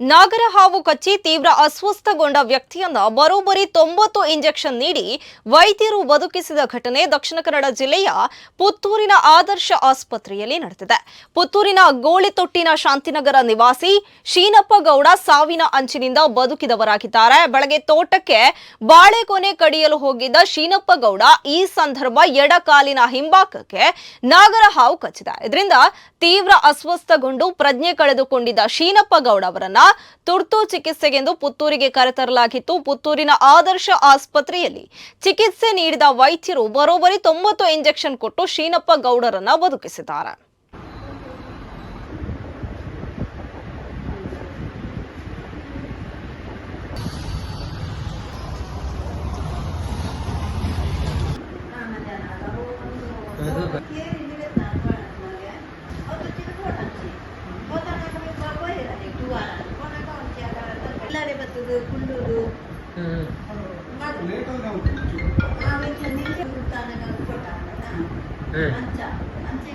ನಾಗರ ಹಾವು ಕಚ್ಚಿ ತೀವ್ರ ಅಸ್ವಸ್ಥಗೊಂಡ ವ್ಯಕ್ತಿಯನ್ನ ಬರೋಬ್ಬರಿ ತೊಂಬತ್ತು ಇಂಜೆಕ್ಷನ್ ನೀಡಿ ವೈದ್ಯರು ಬದುಕಿಸಿದ ಘಟನೆ ದಕ್ಷಿಣ ಕನ್ನಡ ಜಿಲ್ಲೆಯ ಪುತ್ತೂರಿನ ಆದರ್ಶ ಆಸ್ಪತ್ರೆಯಲ್ಲಿ ನಡೆದಿದೆ. ಪುತ್ತೂರಿನ ಗೋಳಿತೊಟ್ಟಿನ ಶಾಂತಿನಗರ ನಿವಾಸಿ ಶೀನಪ್ಪ ಗೌಡ ಸಾವಿನ ಅಂಚಿನಿಂದ ಬದುಕಿದವರಾಗಿದ್ದಾರೆ. ಬೆಳಗ್ಗೆ ತೋಟಕ್ಕೆ ಬಾಳೆಕೊನೆ ಕಡಿಯಲು ಹೋಗಿದ್ದ ಶೀನಪ್ಪ ಗೌಡ ಈ ಸಂದರ್ಭ ಎಡಕಾಲಿನ ಹಿಂಭಾಗಕ್ಕೆ ನಾಗರ ಹಾವು ಕಚ್ಚಿದೆ. ಇದರಿಂದ ತೀವ್ರ ಅಸ್ವಸ್ಥಗೊಂಡು ಪ್ರಜ್ಞೆ ಕಳೆದುಕೊಂಡಿದ್ದ ಶೀನಪ್ಪ ಗೌಡ ಅವರನ್ನ ತುರ್ತು ಚಿಕಿತ್ಸೆಗೆಂದು ಪುತ್ತೂರಿಗೆ ಕರೆತರಲಾಗಿತ್ತು. ಪುತ್ತೂರಿನ ಆದರ್ಶ ಆಸ್ಪತ್ರೆಯಲ್ಲಿ ಚಿಕಿತ್ಸೆ ನೀಡಿದ ವೈದ್ಯರು ಬರೋಬ್ಬರಿ ತೊಂಬತ್ತು ಇಂಜೆಕ್ಷನ್ ಕೊಟ್ಟು ಶೀನಪ್ಪ ಗೌಡರನ್ನ ಬದುಕಿಸಿದ್ದಾರೆ. ಎಲ್ಲಾರೆ ಬರ್ತದೆ ಕುಂಡೂರು ಆಮೇಲೆ ಚಂದಿಗೆ ಹ್ಮ್. ಅಂಚ ಅಂಚೆ